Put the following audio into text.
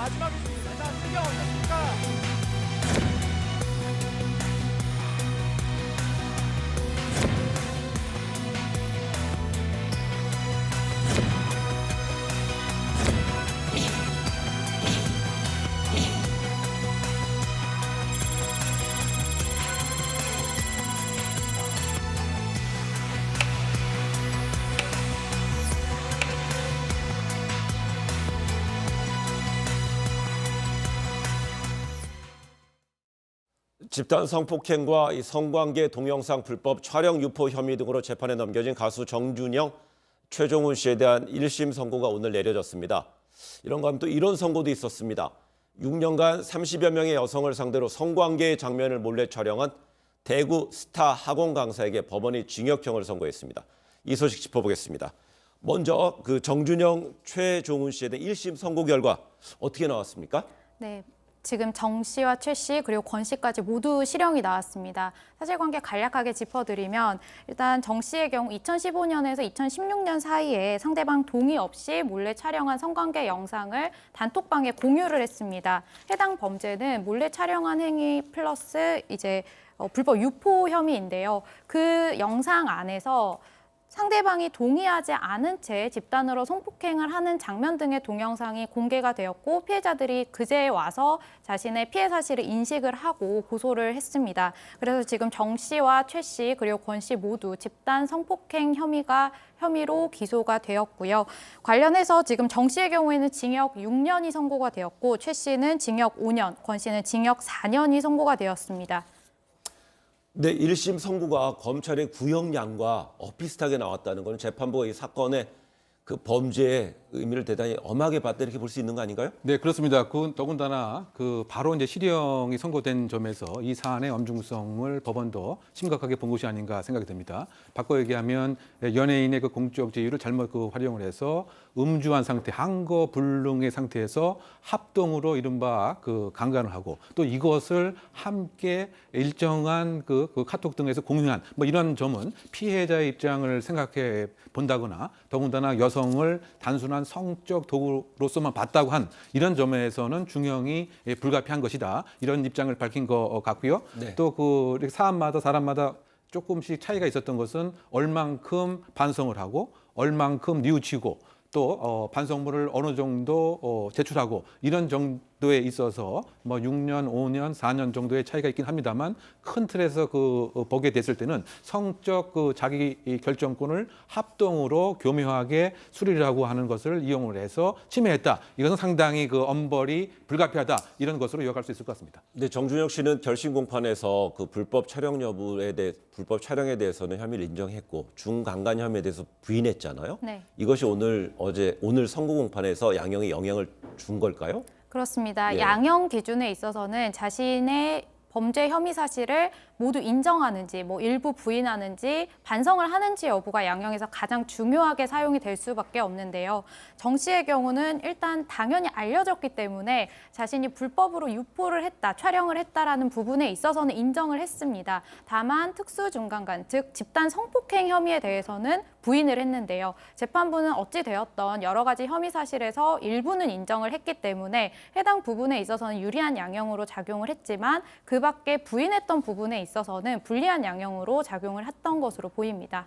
마지막 있습니다. 자, 세경 집단 성폭행과 이 성관계 동영상 불법 촬영 유포 혐의 등으로 재판에 넘겨진 가수 정준영, 최종훈 씨에 대한 1심 선고가 오늘 내려졌습니다. 이런 가면 또 이런 선고도 있었습니다. 6년간 30여 명의 여성을 상대로 성관계의 장면을 몰래 촬영한 대구 스타 학원 강사에게 법원이 징역형을 선고했습니다. 이 소식 짚어보겠습니다. 먼저 그 정준영, 최종훈 씨에 대한 1심 선고 결과 어떻게 나왔습니까? 네. 지금 정 씨와 최 씨, 그리고 권 씨까지 모두 실형이 나왔습니다. 사실관계 간략하게 짚어드리면 일단 정 씨의 경우 2015년에서 2016년 사이에 상대방 동의 없이 몰래 촬영한 성관계 영상을 단톡방에 공유를 했습니다. 해당 범죄는 몰래 촬영한 행위 플러스 이제 어, 불법 유포 혐의인데요. 그 영상 안에서 상대방이 동의하지 않은 채 집단으로 성폭행을 하는 장면 등의 동영상이 공개가 되었고 피해자들이 그제 와서 자신의 피해 사실을 인식을 하고 고소를 했습니다. 그래서 지금 정 씨와 최 씨 그리고 권 씨 모두 집단 성폭행 혐의가 혐의로 기소가 되었고요. 관련해서 지금 정 씨의 경우에는 징역 6년이 선고가 되었고 최 씨는 징역 5년, 권 씨는 징역 4년이 선고가 되었습니다. 네, 1심 선고가 검찰의 구형량과 어, 비슷하게 나왔다는 것은 재판부가 이 사건의 그 범죄의 의미를 대단히 엄하게 봤다 이렇게 볼 수 있는 거 아닌가요? 네, 그렇습니다. 그 더군다나 그 바로 이제 실형이 선고된 점에서 이 사안의 엄중성을 법원도 심각하게 본 것이 아닌가 생각이 듭니다. 바꿔 얘기하면 연예인의 그 공적 지위를 잘못 그 활용을 해서 음주한 상태, 한거 불능의 상태에서 합동으로 이른바 그 강간을 하고 또 이것을 함께 일정한 그, 그 카톡 등에서 공유한 뭐 이런 점은 피해자의 입장을 생각해 본다거나 더군다나 여 성을 단순한 성적 도구로서만 봤다고 한 이런 점에서는 중형이 예, 불가피한 것이다 이런 입장을 밝힌 것 같고요. 네. 또그 사람마다 사람마다 조금씩 차이가 있었던 것은 얼만큼 반성을 하고 얼만큼 뉘우치고 또 어, 반성문을 어느 정도 어, 제출하고 이런 정 도에 있어서 뭐 6년, 5년, 4년 정도의 차이가 있긴 합니다만 큰 틀에서 그 어, 보게 됐을 때는 성적 그 자기 이 결정권을 합동으로 교묘하게 수리라고 하는 것을 이용을 해서 침해했다. 이것은 상당히 그 엄벌이 불가피하다 이런 것으로 요약할 수 있을 것 같습니다. 근데 정준혁 씨는 결심 공판에서 그 불법 촬영 여부에 대해 불법 촬영에 대해서는 혐의를 인정했고 중강간 혐의에 대해서 부인했잖아요. 네. 이것이 오늘 어제 오늘 선고 공판에서 양형에 영향을 준 걸까요? 그렇습니다. 예. 양형 기준에 있어서는 자신의 범죄 혐의 사실을 모두 인정하는지, 뭐 일부 부인하는지, 반성을 하는지 여부가 양형에서 가장 중요하게 사용이 될 수밖에 없는데요. 정 씨의 경우는 일단 당연히 알려졌기 때문에 자신이 불법으로 유포를 했다, 촬영을 했다라는 부분에 있어서는 인정을 했습니다. 다만 특수 중간간, 즉 집단 성폭행 혐의에 대해서는 부인을 했는데요. 재판부는 어찌 되었던 여러 가지 혐의 사실에서 일부는 인정을 했기 때문에 해당 부분에 있어서는 유리한 양형으로 작용을 했지만 그 밖에 부인했던 부분에 있어서는 불리한 양형으로 작용을 했던 것으로 보입니다.